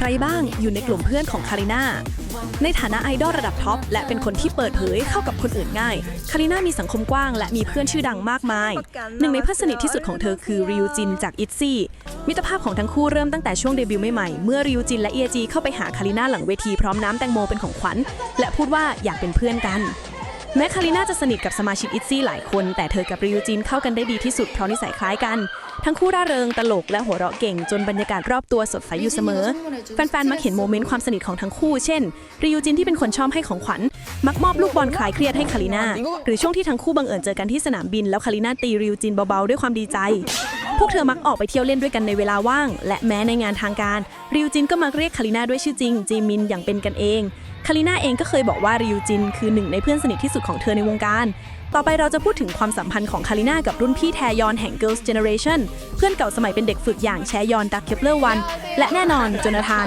ครบ้างอยู่ในกลุ่มเพื่อนของคาริน่าในฐานะไอดอลระดับท็อปและเป็นคนที่เปิดเผยเข้ากับคนอื่นง่าย คาริน่ามีสังคมกว้างและมีเพื่อนชื่อดังมากมาย หนึ่งในเพื่อนสนิทที่สุดของเธอคือริวจินจากอิตซี่ มิตรภาพของทั้งคู่เริ่มตั้งแต่ช่วงเดบิวต์ใหม่ๆ เมื่อริวจินและเอจีเข้าไปหาคาริน่าหลังเวทีพร้อมน้ำแตงโมเป็นของขวัญ และพูดว่าอยากเป็นเพื่อนกัน แม้คาริน่าจะสนิทกับสมาชิกอิตซี่หลายคน แต่เธอกับริวจินเข้ากันได้ดีที่สุดเพราะนิสัยคล้ายกัน ทั้งคู่ร่าเริงตลกและหัวเราะเก่งจนบรรยากาศรอบตัวสดใสอยู่เสมอ แฟนๆ มักเห็นโมเมนต์ความสนิทของทั้งคู่ เช่น ริวจินที่เป็นคนชอบให้ของขวัญ มักมอบลูกบอลคลายเครียดให้คาริน่าหรือช่วงที่ทั้งคู่บังเอิญเจอกันที่สนามบินแล้วคาริน่าตีริวจินเบาๆด้วยความดีใจ พวกเธอมักออกไปเที่ยวเล่นด้วยกันในเวลาว่าง และแม้ในงานทางการ ริวจินก็มักเรียกคาริน่าด้วยชื่อจริง จีมินอย่างเป็นกันเอง คาริน่าเองก็เคยบอกว่าริวจินคือหนึ่งในเพื่อนสนิทที่สุดของเธอในวงการ ต่อไปเราจะพูดถึงความสัมพันธ์ของคาริน่ากับรุ่นพี่แทยอนแห่ง Girls' Generation เพื่อนเก่าสมัยเป็นเด็กฝึกอย่างแชยอนดักเคปเลอร์วัน และแน่นอนโจนาธาน